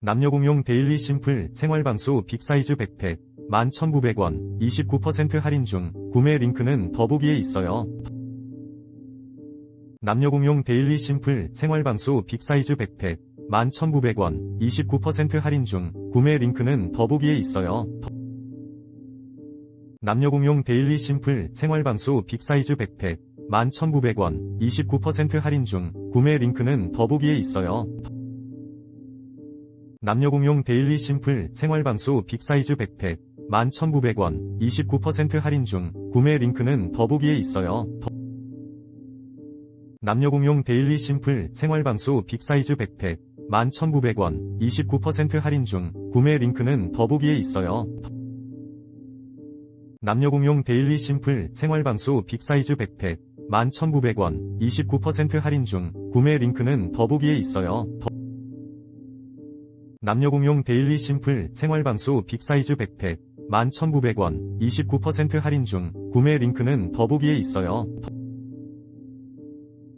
남녀공용 데일리 심플 생활방수 빅사이즈 백팩 11,900원 29% 할인 중 구매 링크는 더보기에 있어요. 남녀공용 데일리 심플 생활방수 빅사이즈 백팩 11,900원 29% 할인 중 구매 링크는 더보기에 있어요. 남녀공용 데일리 심플 생활방수 빅사이즈 백팩 11,900원 29% 할인 중 구매 링크는 더보기에 있어요. 남녀공용 데일리 심플 생활방수 빅사이즈 백팩 11,900원 29% 할인 중 구매 링크는 더보기에 있어요. 남녀공용 데일리 심플 생활방수 빅사이즈 백팩 11,900원 29% 할인 중 구매 링크는 더보기에 있어요. 남녀공용 데일리 심플 생활방수 빅사이즈 백팩 11,900원 29% 할인 중 구매 링크는 더보기에 있어요. 남녀공용 데일리 심플 생활방수 빅사이즈 백팩 11,900원 29% 할인 중 구매 링크는 더보기에 있어요.